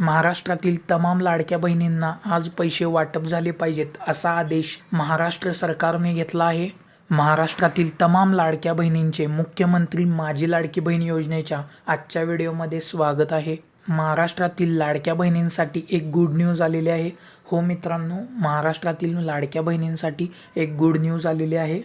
महाराष्ट्रातील तमाम लाडक्या बहिणींना आज पैसे वाटप झाले पाहिजेत असा आदेश महाराष्ट्र सरकारने घेतला आहे. महाराष्ट्रातील तमाम लाडक्या बहिणींचे मुख्यमंत्री माझी लाडकी बहीण योजनेच्या आजच्या व्हिडिओमध्ये स्वागत आहे. महाराष्ट्रातील लाडक्या बहिणींसाठी एक गुड न्यूज आलेली आहे. हो मित्रांनो महाराष्ट्रातील लाडक्या बहिणींसाठी एक गुड न्यूज आलेली आहे.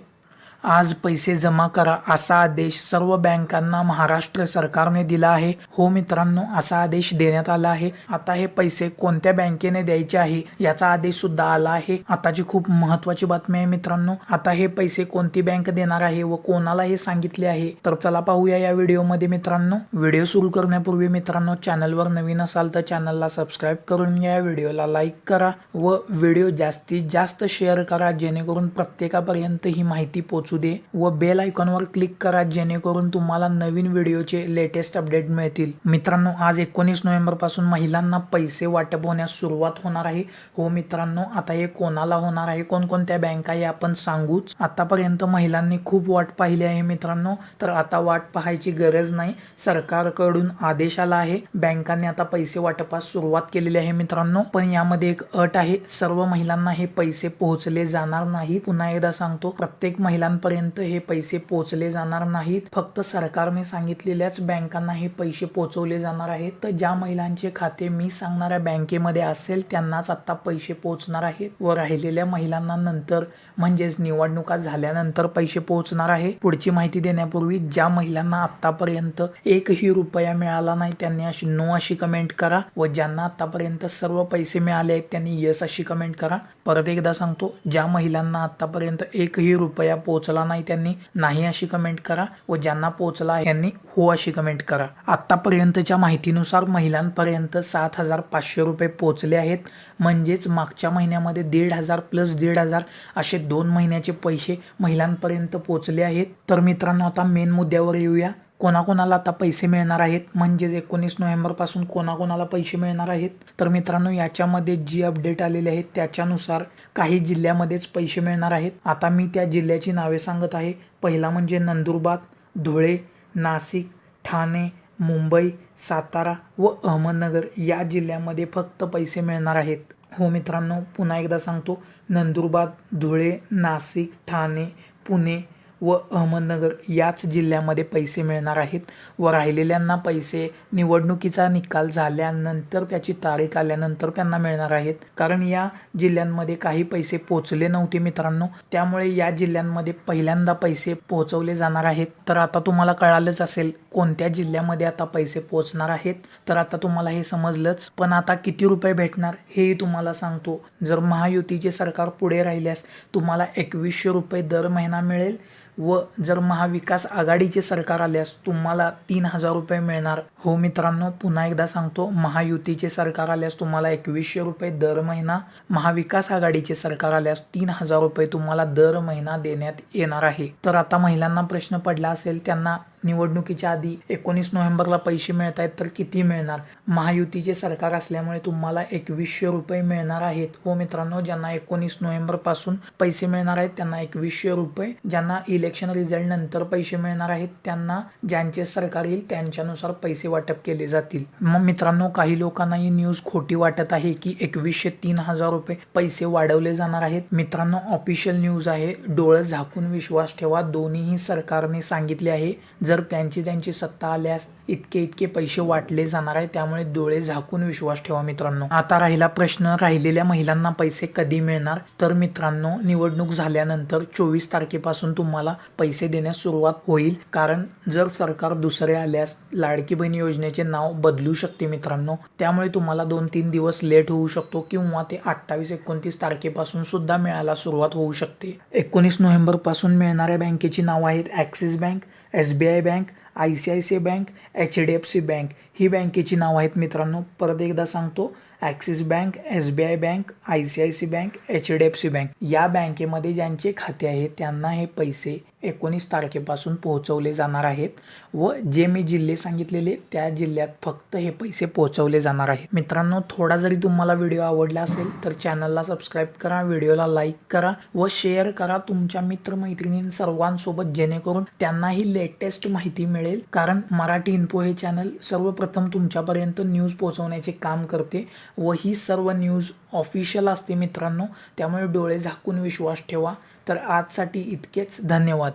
आज पैसे जमा करा असा आदेश सर्व बँकांना महाराष्ट्र सरकारने दिला आहे. हो मित्रांनो असा आदेश देण्यात आला आहे. आता हे पैसे कोणत्या बँकेने द्यायचे आहे याचा आदेश सुद्धा आला आहे. आताची खूप महत्वाची बातमी आहे मित्रांनो. आता हे पैसे कोणती बँक देणार आहे व कोणाला हे सांगितले आहे? तर चला पाहूया या व्हिडिओमध्ये मित्रांनो. व्हिडिओ सुरू करण्यापूर्वी मित्रांनो चॅनलवर नवीन असाल तर चॅनलला सबस्क्राईब करून या व्हिडिओला लाईक करा व व्हिडिओ जास्तीत जास्त शेअर करा जेणेकरून प्रत्येकापर्यंत ही माहिती पोहोचू दे व बेल आयकॉनवर क्लिक करा जेणेकरून तुम्हाला नवीन व्हिडिओचे लेटेस्ट अपडेट मिळतील. मित्रांनो आज एकोणीस नोव्हेंबरपासून महिलांना पैसे वाटप होण्यास सुरुवात होणार आहे. हो मित्रांनो आता हे कोणाला होणार आहे? कोणकोणत्या बँका हे आपण सांगूच. आतापर्यंत महिलांनी खूप वाट पाहिली आहे मित्रांनो. तर आता वाट पाहायची गरज नाही. सरकारकडून आदेश आला आहे. बँकांनी आता पैसे वाटपास सुरुवात केलेली आहे मित्रांनो. पण यामध्ये एक अट आहे. सर्व महिलांना हे पैसे पोहोचले जाणार नाही पुन्हा एकदा सांगतो. प्रत्येक महिलांपर्यंत हे पैसे पोहोचले जाणार नाहीत. फक्त सरकारने सांगितलेल्याच बँकांना हे पैसे पोहोचवले जाणार आहेत. तर ज्या महिलांचे खाते मी सांगणाऱ्या बँकेमध्ये असेल त्यांनाच आता पैसे पोहोचणार आहेत व राहिलेल्या महिलांना नंतर म्हणजेच निवडणुका झाल्यानंतर पैसे पोहोचणार आहे. पुढची माहिती देण्यापूर्वी ज्या महिलांना आतापर्यंत एकही रुपया मिळाला नाही त्यांनी अशी नो अशी कमेंट करा व ज्यांना आतापर्यंत सर्व पैसे मिळाले आहेत त्यांनी यस अशी कमेंट करा. परत एकदा सांगतो ज्या महिलांना आतापर्यंत एकही रुपया पोहोचला नाही त्यांनी नाही अशी कमेंट करा व ज्यांना पोहोचला यांनी त्यांनी हो अशी कमेंट करा. आतापर्यंतच्या माहितीनुसार महिलांपर्यंत सात हजार पाचशे रुपये पोहोचले आहेत. म्हणजेच मागच्या महिन्यामध्ये दीड हजार प्लस दीड हजार असे दोन महिन्याचे पैसे महिलांपर्यंत पोहोचले आहेत. तर मित्रांनो आता मेन मुद्द्यावर येऊया. कोणाकोणाला आता पैसे मिळणार आहेत? म्हणजेच एकोणीस नोव्हेंबरपासून कोणाकोणाला पैसे मिळणार आहेत? तर मित्रांनो याच्यामध्ये जी अपडेट आलेली आहेत त्याच्यानुसार काही जिल्ह्यामध्येच पैसे मिळणार आहेत. आता मी त्या जिल्ह्याची नावे सांगत आहे. पहिला म्हणजे नंदुरबार धुळे नाशिक ठाणे मुंबई सातारा व अहमदनगर या जिल्ह्यामध्ये फक्त पैसे मिळणार आहेत. हो मित्रांनो पुन्हा एकदा सांगतो. नंदुरबार धुळे नाशिक ठाणे पुणे व अहमदनगर याच जिल्ह्यामध्ये पैसे मिळणार आहेत व राहिलेल्यांना पैसे निवडणुकीचा निकाल झाल्यानंतर त्याची तारीख आल्यानंतर त्यांना मिळणार आहेत. कारण या जिल्ह्यांमध्ये काही पैसे पोचले नव्हते मित्रांनो. त्यामुळे या जिल्ह्यांमध्ये पहिल्यांदा पैसे पोहोचवले जाणार आहेत. तर आता तुम्हाला कळालंच असेल कोणत्या जिल्ह्यामध्ये आता पैसे पोहोचणार आहेत. तर आता तुम्हाला हे समजलंच. पण आता किती रुपये भेटणार हेही तुम्हाला सांगतो. जर महायुतीचे सरकार पुढे राहिल्यास तुम्हाला एकवीसशे रुपये दर महिना मिळेल. व जर महाविकास आघाडीचे सरकार आल्यास तुम्हाला तीन हजार रुपये मिळणार. हो मित्रांनो पुन्हा एकदा सांगतो महायुतीचे सरकार आल्यास तुम्हाला एकवीसशे रुपये दर महिना महाविकास आघाडीचे सरकार आल्यास तीन हजार रुपये तुम्हाला दर महिना देण्यात येणार आहे. तर आता महिलांना प्रश्न पडला असेल त्यांना निवडणुकीच्या आधी एकोणीस नोव्हेंबरला पैसे मिळत आहेत तर किती मिळणार? महायुतीचे सरकार असल्यामुळे तुम्हाला एकवीसशे रुपये मिळणार आहेत. हो मित्रांनो ज्यांना एकोणीस नोव्हेंबरपासून पैसे मिळणार आहेत त्यांना एकवीसशे रुपये. ज्यांना इलेक्शन रिझल्ट नंतर पैसे मिळणार आहेत त्यांना ज्यांचे सरकार येईल त्यांच्यानुसार पैसे वाटप केले जातील. मग मित्रांनो काही लोकांना ही न्यूज खोटी वाटत आहे की एकवीसशे तीन हजार रुपये पैसे वाढवले जाणार आहेत. मित्रांनो ऑफिशियल न्यूज आहे. डोळं झाकून विश्वास ठेवा. दोन्हीही सरकारने सांगितले आहे. जर त्यांची त्यांची सत्ता आल्यास इतके इतके पैसे वाटले जाणार आहे त्यामुळे डोळे झाकून विश्वास ठेवा मित्रांनो. आता राहिला प्रश्न राहिलेल्या महिलांना पैसे कधी मिळणार? तर मित्रांनो निवडणूक झाल्यानंतर चोवीस तारखेपासून तुम्हाला पैसे देण्यास सुरुवात होईल. कारण जर सरकार दुसरे आल्यास लाडकी बहीण योजनेचे नाव बदलू शकते मित्रांनो. त्यामुळे तुम्हाला दोन तीन दिवस लेट होऊ शकतो किंवा ते अठ्ठावीस एकोणतीस तारखेपासून सुद्धा मिळायला सुरुवात होऊ शकते. एकोणीस नोव्हेंबरपासून मिळणाऱ्या बँकेची नावं आहेत Axis bank S B I bank I C I C I bank H D F C bank. ही बँकेची नावं आहेत मित्रांनो. परत एकदा सांगतो. Axis bank S B I bank I C I C bank H D F C bank. या बँकेमध्ये ज्यांचे खाते आहे त्यांना हे पैसे एकोणीस तारखेपासून पोहोचवले जाणार आहेत व जे मी जिल्हे सांगितलेले त्या जिल्ह्यात फक्त हे पैसे पोहोचवले जाणार आहेत. मित्रांनो थोडा जरी तुम्हाला व्हिडिओ आवडला असेल तर चॅनलला सबस्क्राईब करा व्हिडिओला लाईक करा व शेअर करा तुमच्या मित्रमैत्रिणी सर्वांसोबत जेणेकरून त्यांनाही लेटेस्ट माहिती मिळेल. कारण मराठी इन्फो हे चॅनल सर्वप्रथम तुमच्यापर्यंत न्यूज पोहोचवण्याचे काम करते व ही सर्व न्यूज ऑफिशियल असते मित्रांनो त्यामुळे डोळे झाकून विश्वास ठेवा. तर आजसाठी इतकेच. धन्यवाद.